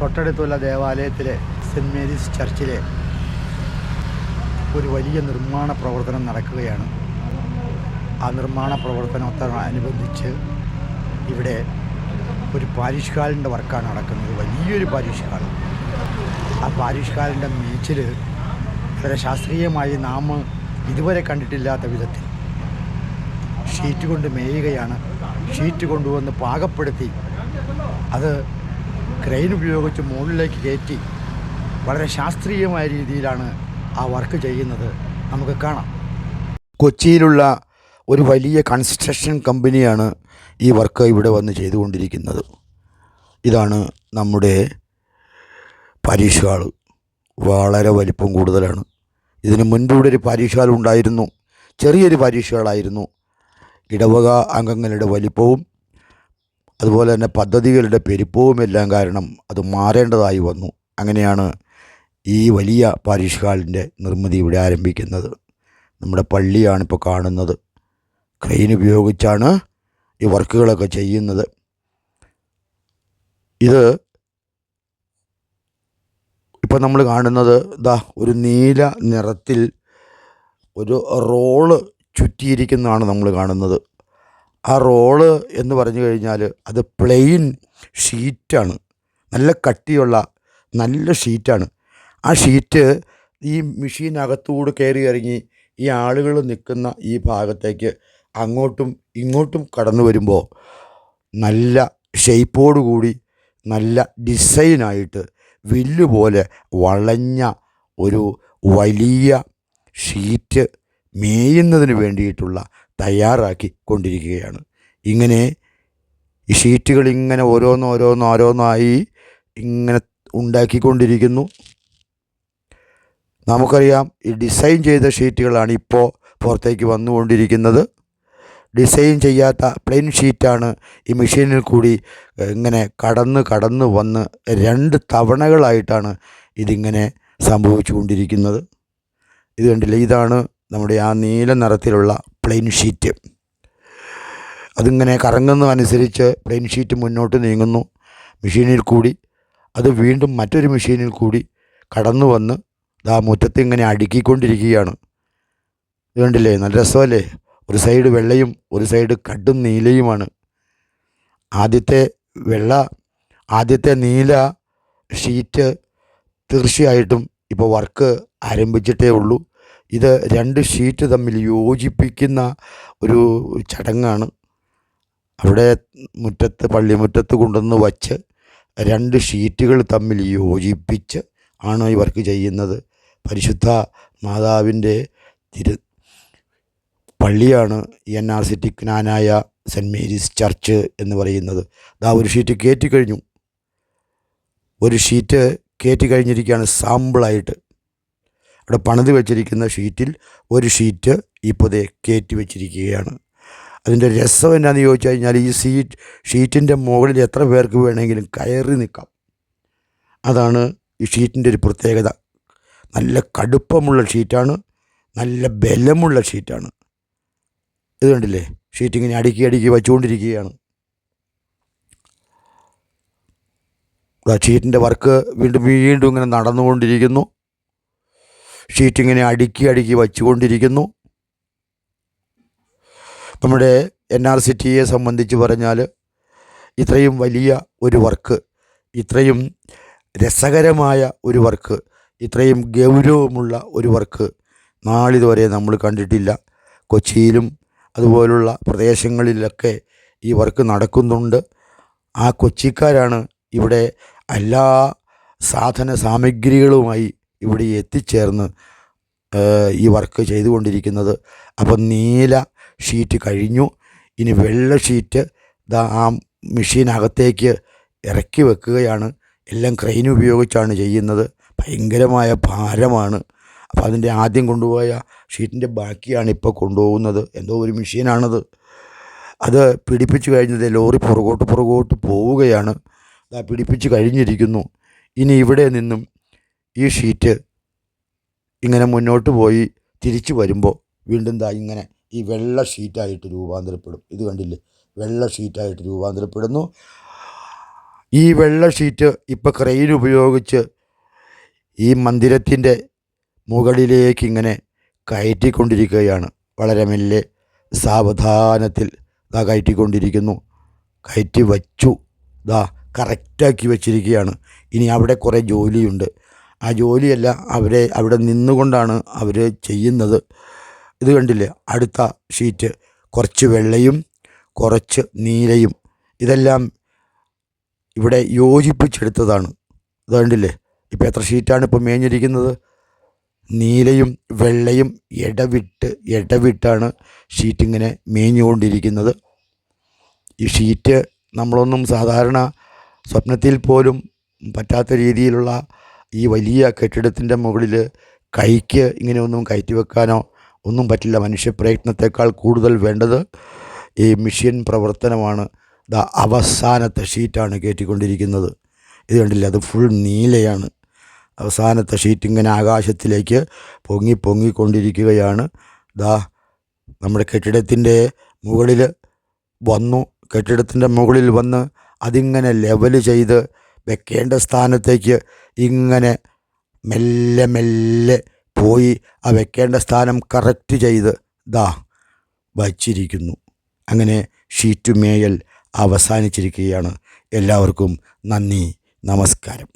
തൊട്ടടുത്തുള്ള ദേവാലയത്തിലെ saint Mary's ചർച്ചിലെ ഒരു വലിയ നിർമ്മാണ പ്രവർത്തനം നടക്കുകയാണ്. ആ നിർമ്മാണ പ്രവർത്തനത്തോടനുബന്ധിച്ച് ഇവിടെ ഒരു പാരിഷ് വർക്കാണ് നടക്കുന്നത്. വലിയൊരു പാരിഷ് ആ പാരിഷ് ഹാളിന്റെ മീച്ചിൽ വളരെ ശാസ്ത്രീയമായി നാം ഇതുവരെ കണ്ടിട്ടില്ലാത്ത വിധത്തിൽ ഷീറ്റ് കൊണ്ട് മേയുകയാണ്. ഷീറ്റ് കൊണ്ടുവന്ന് പാകപ്പെടുത്തി അത് ക്രെയിൻ ഉപയോഗിച്ച് മുകളിലേക്ക് കയറ്റി വളരെ ശാസ്ത്രീയമായ രീതിയിലാണ് ആ വർക്ക് ചെയ്യുന്നത്. നമുക്ക് കാണാം. കൊച്ചിയിലുള്ള ഒരു വലിയ കൺസ്ട്രക്ഷൻ കമ്പനിയാണ് ഈ വർക്ക് ഇവിടെ വന്ന് ചെയ്തുകൊണ്ടിരിക്കുന്നത്. ഇതാണ് നമ്മുടെ പാരീഷ് വളരെ വലിപ്പം കൂടുതലാണ്. ഇതിന് മുൻപൂടെ ഒരു പാരീഷ് ഹാൾ ഉണ്ടായിരുന്നു ചെറിയൊരു പാരീഷ് ഹാളായിരുന്നു. ഇടവക അംഗങ്ങളുടെ വലിപ്പവും അതുപോലെ തന്നെ പദ്ധതികളുടെ പെരുപ്പവും എല്ലാം കാരണം അത് മാറേണ്ടതായി വന്നു. അങ്ങനെയാണ് ഈ വലിയ പാരീഷ് ഹാളിന്റെ നിർമ്മിതി ഇവിടെ ആരംഭിക്കുന്നത്. നമ്മുടെ പള്ളിയാണ് ഇപ്പോൾ കാണുന്നത്. ക്രെയിൻ ഉപയോഗിച്ചാണ് ഈ വർക്കുകളൊക്കെ ചെയ്യുന്നത്. ഇത് ഇപ്പം നമ്മൾ കാണുന്നത് ഇതാ ഒരു നീല നിറത്തിൽ ഒരു റോൾ ചുറ്റിയിരിക്കുന്നതാണ് നമ്മൾ കാണുന്നത്. ആ റോൾ എന്ന് പറഞ്ഞു കഴിഞ്ഞാൽ അത് പ്ലെയിൻ ഷീറ്റാണ് നല്ല കട്ടിയുള്ള നല്ല ഷീറ്റാണ് ആ ഷീറ്റ് ഈ മെഷീനകത്തുകൂടെ കയറി ഇറങ്ങി ഈ ആളുകൾ നിൽക്കുന്ന ഈ ഭാഗത്തേക്ക് അങ്ങോട്ടും ഇങ്ങോട്ടും കടന്നു വരുമ്പോൾ നല്ല ഷെയ്പ്പോടു കൂടി നല്ല ഡിസൈനായിട്ട് വില്ല് പോലെ വളഞ്ഞ ഒരു വലിയ ഷീറ്റ് മേയുന്നതിന് വേണ്ടിയിട്ടുള്ള തയ്യാറാക്കി കൊണ്ടിരിക്കുകയാണ് ഇങ്ങനെ ഈ ഷീറ്റുകൾ ഇങ്ങനെ ഓരോന്ന് ഓരോന്ന് ഓരോന്നായി ഇങ്ങനെ ഉണ്ടാക്കിക്കൊണ്ടിരിക്കുന്നു. നമുക്കറിയാം ഈ ഡിസൈൻ ചെയ്ത ഷീറ്റുകളാണ് ഇപ്പോൾ പുറത്തേക്ക് വന്നുകൊണ്ടിരിക്കുന്നത്. ഡിസൈൻ ചെയ്യാത്ത പ്ലെയിൻ ഷീറ്റാണ് ഈ മെഷീനിൽ കൂടി ഇങ്ങനെ കടന്ന് കടന്ന് വന്ന് രണ്ട് തവണകളായിട്ടാണ് ഇതിങ്ങനെ സംഭവിച്ചു കൊണ്ടിരിക്കുന്നത് ഇത് കണ്ടില്ല? ഇതാണ് നമ്മുടെ ആ നീല നിറത്തിലുള്ള പ്ലെയിൻ ഷീറ്റ് അതിങ്ങനെ കറങ്ങുന്നതനുസരിച്ച് പ്ലെയിൻ ഷീറ്റ് മുന്നോട്ട് നീങ്ങുന്നു. മെഷീനിൽ കൂടി അത് വീണ്ടും മറ്റൊരു മെഷീനിൽ കൂടി കടന്നു വന്ന് ആ മുറ്റത്ത് ഇങ്ങനെ അടുക്കിക്കൊണ്ടിരിക്കുകയാണ്. കണ്ടില്ലേ? നല്ല രസമല്ലേ? ഒരു സൈഡ് വെള്ളയും ഒരു സൈഡ് കടും നീലയുമാണ്. ആദ്യത്തെ വെള്ള ആദ്യത്തെ നീല ഷീറ്റ് തീർച്ചയായിട്ടും ഇപ്പോൾ വർക്ക് ആരംഭിച്ചിട്ടേ ഉള്ളൂ. ഇത് രണ്ട് ഷീറ്റ് തമ്മിൽ യോജിപ്പിക്കുന്ന ഒരു ചടങ്ങാണ്. അവിടെ മുറ്റത്ത് പള്ളിമുറ്റത്ത് കൊണ്ടുവന്ന് വച്ച് രണ്ട് ഷീറ്റുകൾ തമ്മിൽ യോജിപ്പിച്ച് ആണ് ഇവർക്ക് ചെയ്യുന്നത്. പരിശുദ്ധ മാതാവിന്റെ തിരു പള്ളിയാണ് N R C T Knanaya saint Mary's church എന്ന് പറയുന്നത്. ദാ ഒരു ഷീറ്റ് കയറ്റി കഴിഞ്ഞു. ഒരു ഷീറ്റ് കയറ്റി കഴിഞ്ഞിരിക്കുകയാണ് സാമ്പിളായിട്ട്. അവിടെ പണിത് വെച്ചിരിക്കുന്ന ഷീറ്റിൽ ഒരു ഷീറ്റ് ഇപ്പോൾ കയറ്റി വെച്ചിരിക്കുകയാണ്. അതിന്റെ രസം എന്താണെന്ന് ചോദിച്ചു കഴിഞ്ഞാൽ ഈ സീറ്റ് ഷീറ്റിന്റെ മുകളിൽ എത്ര പേർക്ക് വേണമെങ്കിലും കയറി നിൽക്കാം. അതാണ് ഈ ഷീറ്റിന്റെ ഒരു പ്രത്യേകത. നല്ല കടുപ്പമുള്ള ഷീറ്റാണ് നല്ല ബലമുള്ള ഷീറ്റാണ്. ഇത് കണ്ടില്ലേ? ഷീറ്റ് ഇങ്ങനെ അടുക്കി അടുക്കി വച്ചുകൊണ്ടിരിക്കുകയാണ്. ഷീറ്റിന്റെ വർക്ക് വീണ്ടും വീണ്ടും ഇങ്ങനെ നടന്നുകൊണ്ടിരിക്കുന്നു. ഷീറ്റ് ഇങ്ങനെ അടുക്കി അടുക്കി വച്ചുകൊണ്ടിരിക്കുന്നു. നമ്മുടെ എൻ ആർ സി ടിയെ സംബന്ധിച്ച് പറഞ്ഞാൽ ഇത്രയും വലിയ ഒരു വർക്ക് ഇത്രയും രസകരമായ ഒരു വർക്ക് ഇത്രയും ഗൗരവമുള്ള ഒരു വർക്ക് നാളിതുവരെ നമ്മൾ കണ്ടിട്ടില്ല. കൊച്ചിയിലും അതുപോലുള്ള പ്രദേശങ്ങളിലൊക്കെ ഈ വർക്ക് നടക്കുന്നുണ്ട്. ആ കൊച്ചിക്കാരാണ് ഇവിടെ എല്ലാ സാധന സാമഗ്രികളുമായി ഇവിടെ എത്തിച്ചേർന്ന് ഈ വർക്ക് ചെയ്തുകൊണ്ടിരിക്കുന്നത്. അപ്പം നീല ഷീറ്റ് കഴിഞ്ഞു. ഇനി വെള്ള ഷീറ്റ് ആ മെഷീനകത്തേക്ക് ഇറക്കി വെക്കുകയാണ്. എല്ലാം ക്രെയിൻ ഉപയോഗിച്ചാണ് ചെയ്യുന്നത്. ഭയങ്കരമായ ഭാരമാണ്. അപ്പോൾ അതിന്റെ ആദ്യം കൊണ്ടുപോയ ഷീറ്റിന്റെ ബാക്കിയാണ് ഇപ്പോൾ കൊണ്ടുപോകുന്നത്. എന്തോ ഒരു മെഷീനാണത്. അത് പിടിപ്പിച്ചു കഴിഞ്ഞത് ലോറി പുറകോട്ട് പുറകോട്ട് പോവുകയാണ്. പിടിപ്പിച്ച് കഴിഞ്ഞിരിക്കുന്നു. ഇനി ഇവിടെ നിന്നും ഈ ഷീറ്റ് ഇങ്ങനെ മുന്നോട്ട് പോയി തിരിച്ചു വരുമ്പോൾ വീണ്ടും ദാ ഇങ്ങനെ ഈ വെള്ള ഷീറ്റായിട്ട് രൂപാന്തരപ്പെടും. ഇത് കണ്ടില്ലേ? വെള്ള ഷീറ്റായിട്ട് രൂപാന്തരപ്പെടുന്നു. ഈ വെള്ള ഷീറ്റ് ഇപ്പോൾ ക്രെയിൻ ഉപയോഗിച്ച് ഈ മന്ദിരത്തിന്റെ മുകളിലേക്ക് ഇങ്ങനെ കയറ്റിക്കൊണ്ടിരിക്കുകയാണ്. വളരെ മെല്ലെ സാവധാനത്തിൽ ദാ കയറ്റിക്കൊണ്ടിരിക്കുന്നു. കയറ്റി വച്ചു. ദാ കറക്റ്റാക്കി വച്ചിരിക്കുകയാണ്. ഇനി അവിടെ കുറേ ജോലിയുണ്ട്. ആ ജോലിയല്ല അവരെ അവിടെ നിന്നുകൊണ്ടാണ് അവർ ചെയ്യുന്നത്. ഇത് കണ്ടില്ലേ? അടുത്ത ഷീറ്റ്. കുറച്ച് വെള്ളയും കുറച്ച് നീലയും. ഇതെല്ലാം ഇവിടെ യോജിപ്പിച്ചെടുത്തതാണ്. ഇത് കണ്ടില്ലേ? ഇപ്പോൾ എത്ര ഷീറ്റാണ് ഇപ്പോൾ മേഞ്ഞിരിക്കുന്നത്? നീലയും വെള്ളയും ഇടവിട്ട് ഇടവിട്ടാണ് ഷീറ്റ് ഇങ്ങനെ മേഞ്ഞുകൊണ്ടിരിക്കുന്നത്. ഈ ഷീറ്റ് നമ്മളൊന്നും സാധാരണ സ്വപ്നത്തിൽ പോലും പറ്റാത്ത രീതിയിലുള്ള ഈ വലിയ കെട്ടിടത്തിന്റെ മുകളിൽ കൈക്ക് ഇങ്ങനെ ഒന്നും കയറ്റി വെക്കാനോ ഒന്നും പറ്റില്ല. മനുഷ്യ പ്രയത്നത്തെക്കാൾ കൂടുതൽ വേണ്ടത് ഈ മിഷ്യൻ പ്രവർത്തനമാണ്. ദ അവസാനത്തെ ഷീറ്റാണ് കയറ്റിക്കൊണ്ടിരിക്കുന്നത്. ഇത് കണ്ടില്ല? അത് ഫുൾ നീലയാണ്. അവസാനത്തെ ഷീറ്റ് ഇങ്ങനെ ആകാശത്തിലേക്ക് പൊങ്ങി പൊങ്ങിക്കൊണ്ടിരിക്കുകയാണ്. ദാ നമ്മുടെ കെട്ടിടത്തിന്റെ മുകളിൽ വന്നു. കെട്ടിടത്തിന്റെ മുകളിൽ വന്ന് അതിങ്ങനെ ലെവൽ ചെയ്ത് വെക്കേണ്ട സ്ഥാനത്തേക്ക് ഇങ്ങനെ മെല്ലെ മെല്ലെ പോയി ആ വെക്കേണ്ട സ്ഥാനം കറക്റ്റ് ചെയ്ത് ദാ വച്ചിരിക്കുന്നു. അങ്ങനെ ഷീറ്റ് മേയൽ അവസാനിച്ചിരിക്കുകയാണ്. എല്ലാവർക്കും നന്ദി നമസ്കാരം.